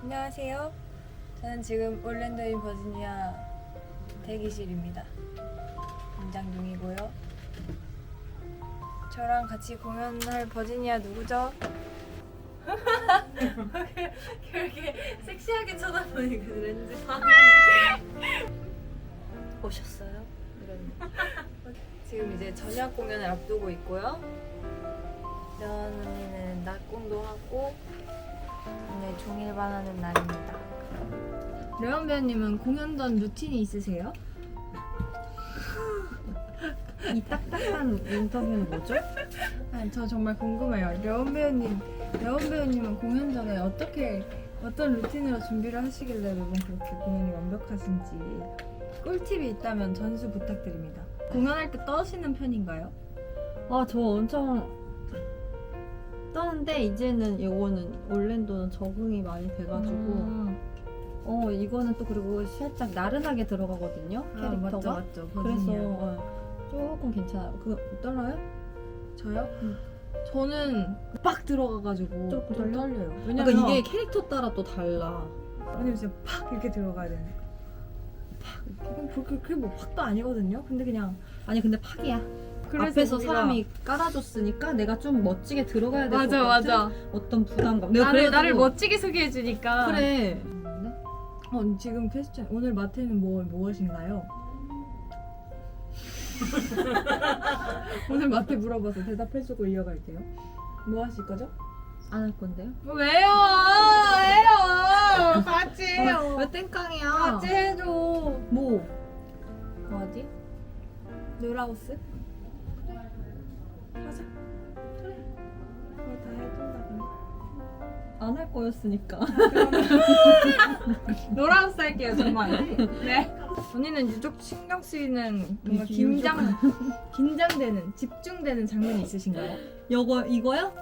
안녕하세요. 저는 지금 올랜도인 버지니아 대기실입니다. 긴장 중이고요. 저랑 같이 공연할 버지니아 누구죠? 그렇게 섹시하게 쳐다보니까 렌즈 오셨어요? 이런 지금 이제 저녁 공연을 앞두고 있고요. 면 언니는 낮 공도 하고 오늘 종일 반 하는 날입니다. 레온 배우님은 공연 전 루틴이 있으세요? 이 딱딱한 인터뷰는 뭐죠? 아니 저 정말 궁금해요. 레온 배우님, 레온 배우님은 공연 전에 어떻게 어떤 루틴으로 준비를 하시길래 매번 그렇게 공연이 완벽하신지 꿀팁이 있다면 전수 부탁드립니다. 공연할 때 떠시는 편인가요? 아, 저 엄청 떠는데 이제는 요거는 올랜도는 적응이 많이 돼가지고 음. 어 이거는 또 그리고 살짝 나른하게 들어가거든요 아, 캐릭터가 맞죠, 맞죠. 그래서 버지니아. 어, 조금 괜찮아요 그 떨려요? 저요? 음. 저는 빡 들어가가지고 조금 좀 떨려? 떨려요. 그러니까 왜냐면 이게 캐릭터 따라 또 달라 아니면 진짜 팍 이렇게 들어가야 되네. 팍. 그게, 그게 뭐 팍도 아니거든요. 근데 그냥 아니 근데 팍이야 앞에서 우리가- 사람이 깔아줬으니까 내가 좀 멋지게 들어가야 될것 맞아 같은 맞아. 어떤 부담감 내가 나를 그래가지고- 나를 멋지게 소개해 주니까. 그래 어 지금 패션 오늘 마트는 뭐 무엇인가요? 오늘 마트 물어봐서 대답해주고 이어갈게요. 뭐 하실 거죠? 안 할 건데요? 왜요? 왜요? 같이 해요. 왜 땡깡이야 같이 해줘. 뭐? 뭐하지? 놀아우스? 다 해준다 그럼. 안할 거였으니까 놀아우스 할게요 정말. 네. 언니는 유독 신경 쓰이는 뭔가 유독. 긴장 긴장되는 집중되는 장면이 있으신가요? 이거 이거야?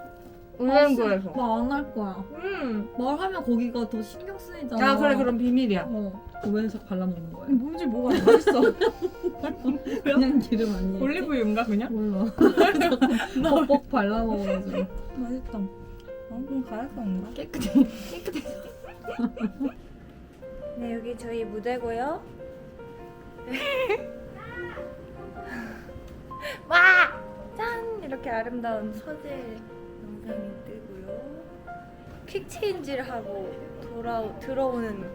울릉도에서. 나 안 할 거야. 음. 말하면 거기가 더 신경 쓰이잖아. 아 그래 그럼 비밀이야. 어. 왜 자꾸 발라먹는 거야? 뭔지 뭐가 맛있어. 그냥 기름 아니야? 올리브유인가 그냥? 몰라. 뻑뻑 발라 먹어가지고. 맛있다. 어, 그럼 가야 건가? 깨끗해. 네, 여기 저희 무대고요. 와! 짠! 이렇게 아름다운 서재 영상이 뜨고요. 퀵 체인지를 하고 돌아 들어오는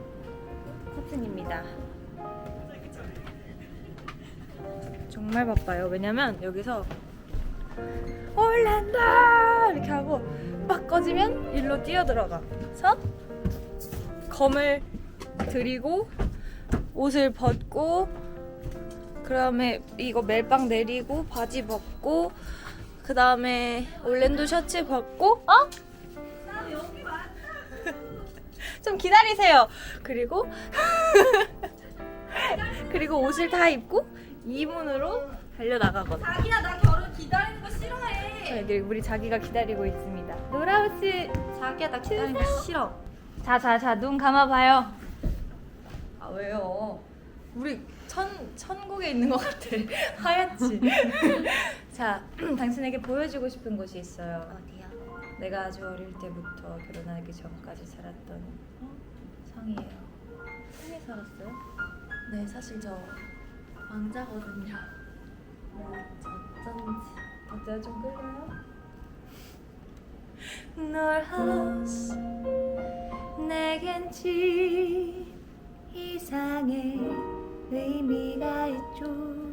커튼입니다. 정말 바빠요. 왜냐면 여기서 올란도 이렇게 하고 막 꺼지면 일로 뛰어 들어가서 검을 들이고 옷을 벗고 그다음에 이거 멜빵 내리고 바지 벗고 그다음에 올랜도 셔츠 벗고 어? 좀 기다리세요. 그리고 그리고 옷을 다 입고 이문으로 달려 나가거든. 자기야 나 결혼 기다리는 거 싫어해. 여기 우리 자기가 기다리고 있습니다. 노라우스 자기야 나 기다리는 거 싫어. 자 자 자 눈 감아봐요. 아 왜요? 우리 천 천국에 있는 것 같아. 하얗지. 자 당신에게 보여주고 싶은 곳이 있어요. 어디야? 내가 아주 어릴 때부터 결혼하기 전까지 살았던 어? 성이에요. 성에 살았어요? 네 사실 저 왕자거든요. 어쩐지. 어쩌 좀 끌려요? 널 하우스 내겐 집 이상의 의미가 있죠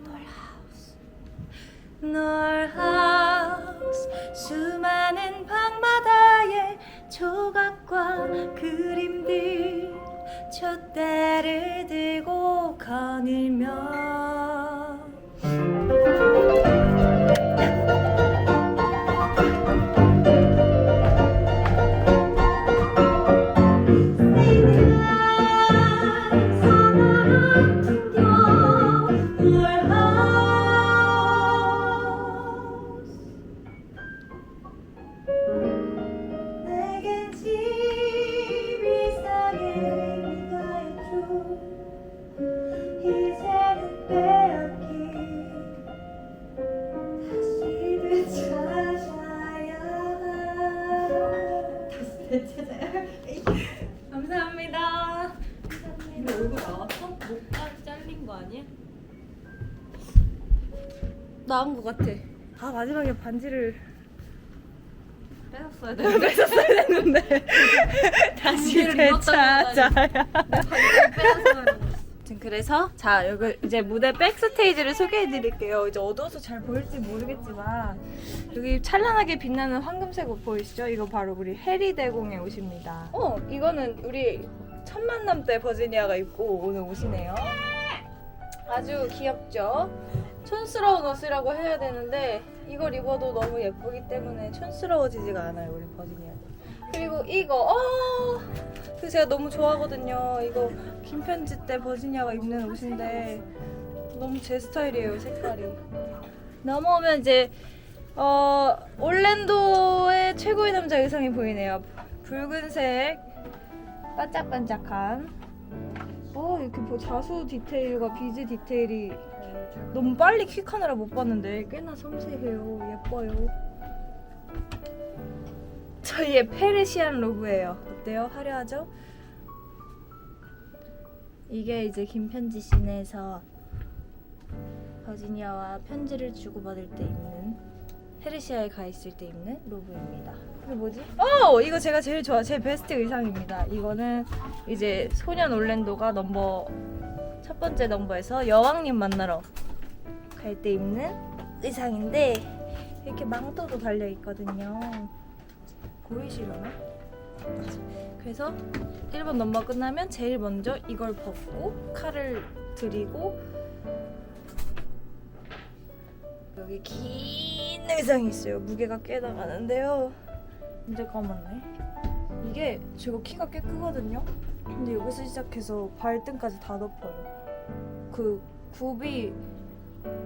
널 하우스 널 하우스 수많은 방바다의 조각과 그림들 촛대를 들고 거닐며 나은 것 같아. 아 마지막에 반지를 뺏었어야 돼. 뺏었어야 됐는데 다시 반지를 잃었다는 되찾아야. 뺏었어야 지금 그래서 자 여기 이제 무대 백스테이지를 소개해드릴게요. 이제 어두워서 잘 보일지 모르겠지만 여기 찬란하게 빛나는 황금색 옷 보이시죠? 이거 바로 우리 해리 대공의 옷입니다. 어 이거는 우리 첫 만남 때 버지니아가 입고 오는 옷이네요. 아주 귀엽죠? 촌스러운 옷이라고 해야 되는데 이걸 입어도 너무 예쁘기 때문에 촌스러워지지가 않아요 우리 버지니아. 그리고 이거 어 그 제가 너무 좋아하거든요. 이거 김편지 때 버지니아가 입는 옷인데 너무 제 스타일이에요 색깔이. 넘어오면 이제 어 올랜도의 최고의 남자 의상이 보이네요. 붉은색 반짝반짝한. 어 이렇게 뭐 자수 디테일과 비즈 디테일이 너무 빨리 퀵하느라 못 봤는데 꽤나 섬세해요. 예뻐요. 저희의 페르시안 로브예요. 어때요? 화려하죠? 이게 이제 김편지 씬에서 버지니아와 편지를 주고받을 때 입는 페르시아에 가 있을 때 입는 로브입니다. 이게 뭐지? 어, 이거 제가 제일 좋아, 제 베스트 의상입니다. 이거는 이제 소년 올랜도가 넘버 첫 번째 넘버에서 여왕님 만나러 갈 때 입는 의상인데 이렇게 망토도 달려 있거든요. 보이시려나? 그래서 1번 넘버 끝나면 제일 먼저 이걸 벗고 칼을 들이고 여기 긴 의상이 있어요. 무게가 꽤 나가는데요. 이제 까맣네. 이게 제가 키가 꽤 크거든요. 근데 여기서 시작해서 발등까지 다 덮어요. 그 굽이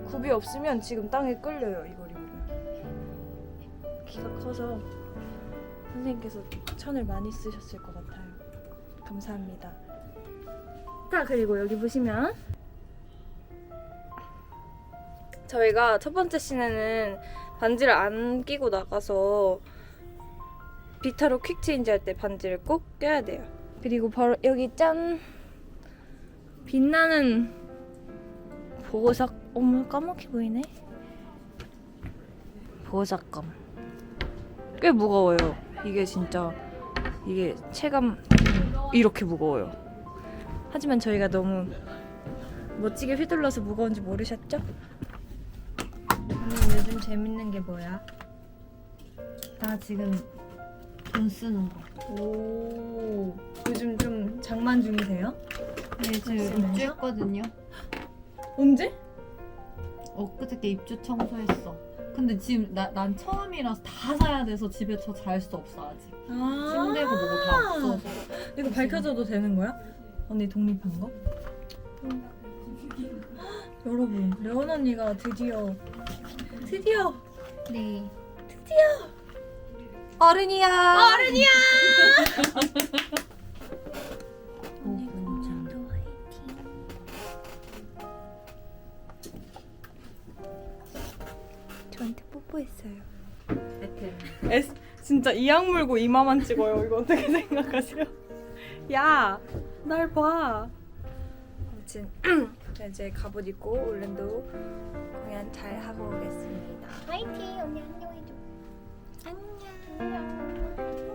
굽이 없으면 지금 땅에 끌려요. 이걸 입으면. 키가 커서 선생님께서 천을 많이 쓰셨을 것 같아요. 감사합니다. 자, 그리고 여기 보시면 저희가 첫 번째 씬에는 반지를 안 끼고 나가서 비타로 퀵 체인지 할 때 반지를 꼭 껴야 돼요. 그리고 바로 여기 짠 빛나는 보호석 어머 까맣게 보이네. 보호석검 꽤 무거워요. 이게 진짜 이게 체감 이렇게 무거워요. 하지만 저희가 너무 멋지게 휘둘러서 무거운지 모르셨죠? 언니 요즘 재밌는 게 뭐야? 나 지금 돈 쓰는 거. 오 요즘 좀 장만 중이세요? 네, 지금? 입주했거든요. 언제? 엊그저께 입주 청소했어. 근데 지금 나, 난 처음이라서 다 사야 돼서 집에 저 잘 수 없어 아직. 아 침대고 뭐고 다 없어서. 이거 밝혀줘도 되는 거야? 언니 독립한 거? 여러분 레온 언니가 드디어 드디어 네. 어른이야 어른이야 했어요 에테. 에스, 진짜 이 악 물고 이마만 찍어요. 이거 어떻게 생각하세요? 야, 날 봐. 아무튼 이제 갑옷 입고 올랜도 공연 잘 하고 오겠습니다. 화이팅! 언니 안녕해줘. 안녕.